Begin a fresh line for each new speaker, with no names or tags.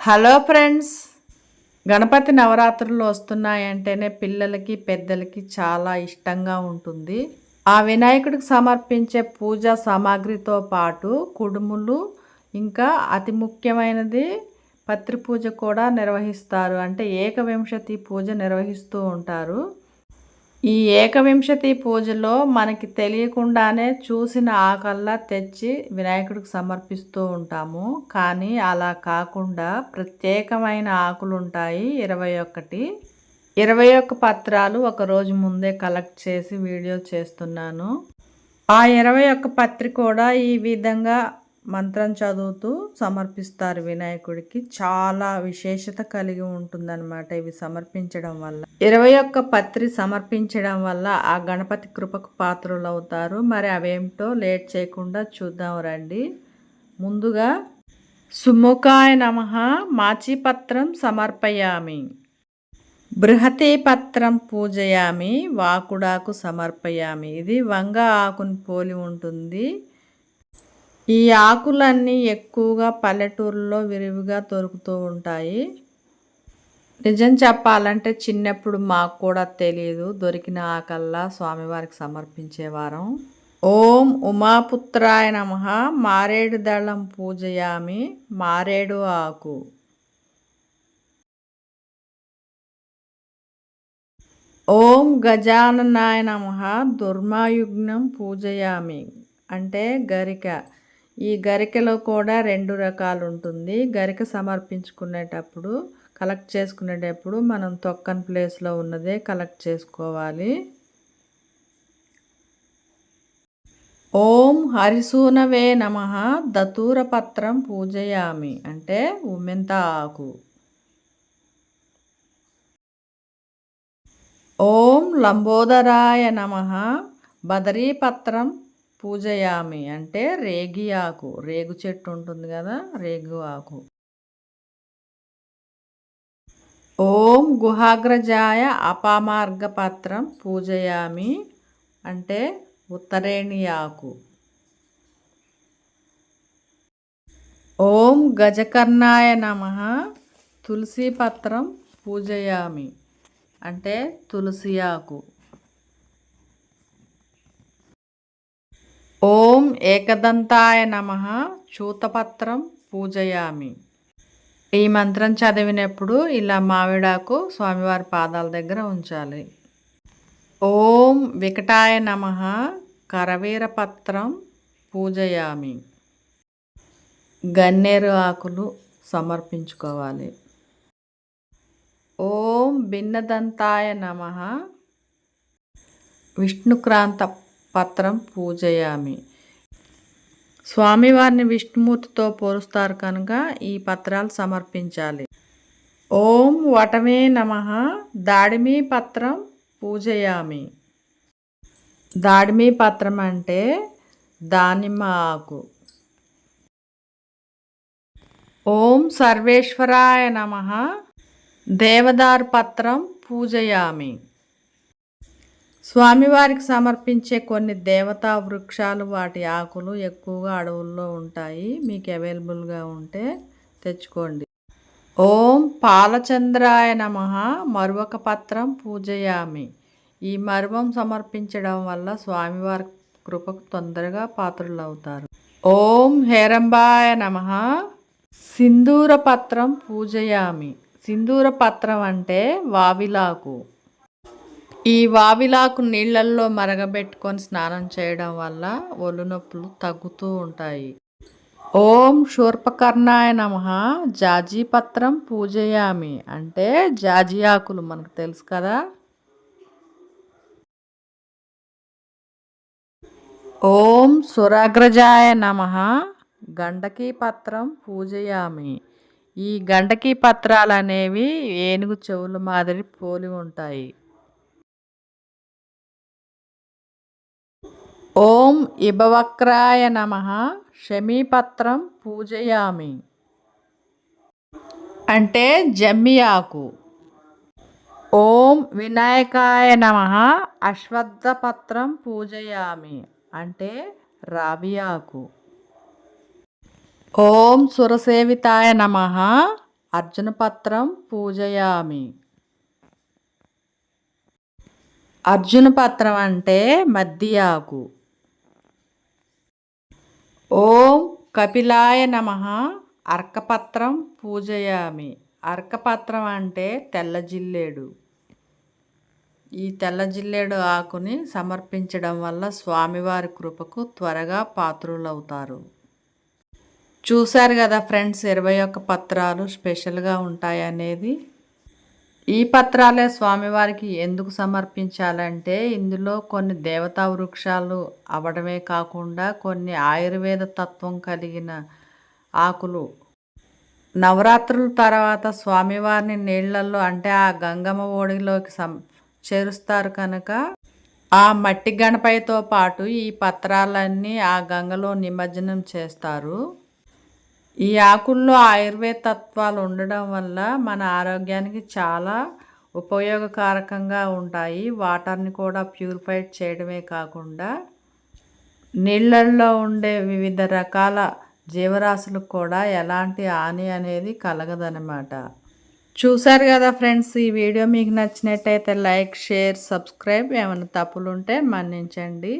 Hello friends. Ganapati నవరాత్రులు వస్తున్నాయంటేనే పిల్లలకి పెద్దలకి చాలా ఇష్టంగా ఉంటుంది. ఆ వినాయకుడికి సమర్పించే పూజా సామాగ్రితో పాటు కుడుములు ఇంకా అతి ముఖ్యమైనది పత్రి పూజ కూడా నిర్వహిస్తారు. అంటే ఏకవింశతి పూజ నిర్వహిస్తూ ఉంటారు. ఈ ఏకవింశతి పూజలో మనకి తెలియకుండానే చూసిన ఆకల్లా తెచ్చి వినాయకుడికి సమర్పిస్తూ ఉంటాము. కానీ అలా కాకుండా ప్రత్యేకమైన ఆకులు ఉంటాయి ఇరవై ఒకటి. ఇరవై ఒక్క పత్రాలు ఒక రోజు ముందే కలెక్ట్ చేసి వీడియో చేస్తున్నాను. ఆ ఇరవై ఒక్క పత్రి కూడా ఈ విధంగా మంత్రం చదువుతూ సమర్పిస్తారు వినాయకుడికి. చాలా విశేషత కలిగి ఉంటుందన్నమాట ఇవి సమర్పించడం వల్ల. ఇరవై ఒక్క పత్రి సమర్పించడం వల్ల ఆ గణపతి కృపకు పాత్రలు అవుతారు మరి అవేమిటో లేట్ చేయకుండా చూద్దాం రండి. ముందుగా సుముఖాయ నమ మాచిపత్రం సమర్పయామి. బృహతి పత్రం పూజయామి వాకుడాకు సమర్పయామి. ఇది వంగ ఆకుని పోలి ఉంటుంది. ఈ ఆకులన్నీ ఎక్కువగా పల్లెటూరులో విరివిగా దొరుకుతూ ఉంటాయి. నిజం చెప్పాలంటే చిన్నప్పుడు మాకు కూడా తెలియదు దొరికిన ఆకల్లా స్వామివారికి సమర్పించేవారం ఓం ఉమాపుత్రాయ నమ. మారేడు దళం పూజయామి. మారేడు ఆకు. ఓం గజాననాయ నమ. దుర్మాయుగ్నం పూజయామి. అంటే గరిక. ఈ గరికలో కూడా రెండు రకాలు ఉంటుంది గరిక సమర్పించుకునేటప్పుడు కలెక్ట్ చేసుకునేటప్పుడు మనం తొక్కని ప్లేస్లో ఉన్నదే కలెక్ట్ చేసుకోవాలి. ఓం హరిసూనవే నమ. దతూర పత్రం పూజయామి. అంటే ఉమ్మెంత ఆకు. ఓం లంబోదరాయ నమ. బదరీపత్రం పూజయామి అంటే రేగి ఆకు రేగు చెట్టు ఉంటుంది కదా రేగు ఆకు. ఓం గుహాగ్రజాయ అపామార్గపత్రం పూజయామి అంటే ఉత్తరేణి ఆకు. ఓం గజకర్ణాయ నమ తులసి పత్రం పూజయామి అంటే తులసి ఆకు ఓం ఏకదంతాయ నమ. చూతపత్రం పూజయామి. ఈ మంత్రం చదివినప్పుడు ఇలా మావిడాకు స్వామివారి పాదాల దగ్గర ఉంచాలి. ఓం వికటాయ నమ. కరవీరపత్రం పూజయామి. గన్నేరు ఆకులు సమర్పించుకోవాలి. ఓం భిన్నదంతాయ నమ. విష్ణుక్రాంత పత్రం పూజయామి. స్వామివారిని విష్ణుమూర్తితో పోలుస్తారు కనుక ఈ పత్రాలు సమర్పించాలి. ఓం వటమే నమ. దాడిమి పత్రం పూజయామి. దాడిమి పత్రం అంటే దానిమ్మ ఆకు. ఓం సర్వేశ్వరాయ నమ. దేవదారు పత్రం పూజయామి. స్వామివారికి సమర్పించే కొన్ని దేవతా వృక్షాలు వాటి ఆకులు ఎక్కువగా అడవుల్లో ఉంటాయి. మీకు అవైలబుల్గా ఉంటే తెచ్చుకోండి. ఓం పాలచంద్రాయ నమ. మరువక పత్రం పూజయామి. ఈ మరువం సమర్పించడం వల్ల స్వామివారి కృపకు తొందరగా పాత్రలు అవుతారు ఓం హేరంబాయ నమ. సింధూర పత్రం పూజయామి. సింధూర పత్రం అంటే వావిలాకు. ఈ వావిలాకు నీళ్ళల్లో మరగబెట్టుకొని స్నానం చేయడం వల్ల ఒళ్ళు నొప్పులు తగ్గుతూ ఉంటాయి. ఓం శూర్పకర్ణాయ నమ. జాజీ పత్రం పూజయామి. అంటే జాజీ ఆకులు మనకు తెలుసు కదా. ఓం సురాగ్రజాయ నమ. గండకీ పత్రం పూజయామి. ఈ గండకీ పత్రాలు అనేవి ఏనుగు చెవుల మాదిరి పోలి ఉంటాయి. ఓం ఇభవక్రాయ నమ. శమీపత్రం పూజయామి. అంటే జమ్మి ఆకు ఓం వినాయకాయ నమ. అశ్వత్థపత్రం పూజయామి. అంటే రావియాకు. ఓం సురసేవితాయ నమ. అర్జునపత్రం పూజయామి. అర్జునపత్రం అంటే మద్ది ఆకు ఓం కపిలాయ నమ. అర్కపత్రం పూజయామి. అర్కపత్రం అంటే తెల్ల జిల్లేడు. ఈ తెల్ల జిల్లేడు ఆకుని సమర్పించడం వల్ల స్వామివారి కృపకు త్వరగా పాత్రులవుతారు. చూశారు కదా ఫ్రెండ్స్ ఇరవై ఒక్క పత్రాలు స్పెషల్గా ఉంటాయనేది? ఈ పత్రాలే స్వామివారికి ఎందుకు సమర్పించాలంటే ఇందులో కొన్ని దేవతా వృక్షాలు అవడమే కాకుండా కొన్ని ఆయుర్వేద తత్వం కలిగిన ఆకులు. నవరాత్రుల తర్వాత స్వామివారిని నీళ్ళలో అంటే ఆ గంగమ్మ ఓడిలోకి సం చేరుస్తారు కనుక ఆ మట్టి గణపైతో పాటు ఈ పత్రాలన్నీ ఆ గంగలో నిమజ్జనం చేస్తారు. ఈ ఆకుల్లో ఆయుర్వేద తత్వాలు ఉండడం వల్ల మన ఆరోగ్యానికి చాలా ఉపయోగకారకంగా ఉంటాయి. వాటర్ని కూడా ప్యూరిఫైడ్ చేయడమే కాకుండా నీళ్ళల్లో ఉండే వివిధ రకాల జీవరాశులకు కూడా ఎలాంటి హాని అనేది కలగదనమాట చూశారు కదా ఫ్రెండ్స్ ఈ వీడియో మీకు నచ్చినట్టయితే లైక్ షేర్ సబ్స్క్రైబ్ ఏమైనా తప్పులు ఉంటే మన్నించండి.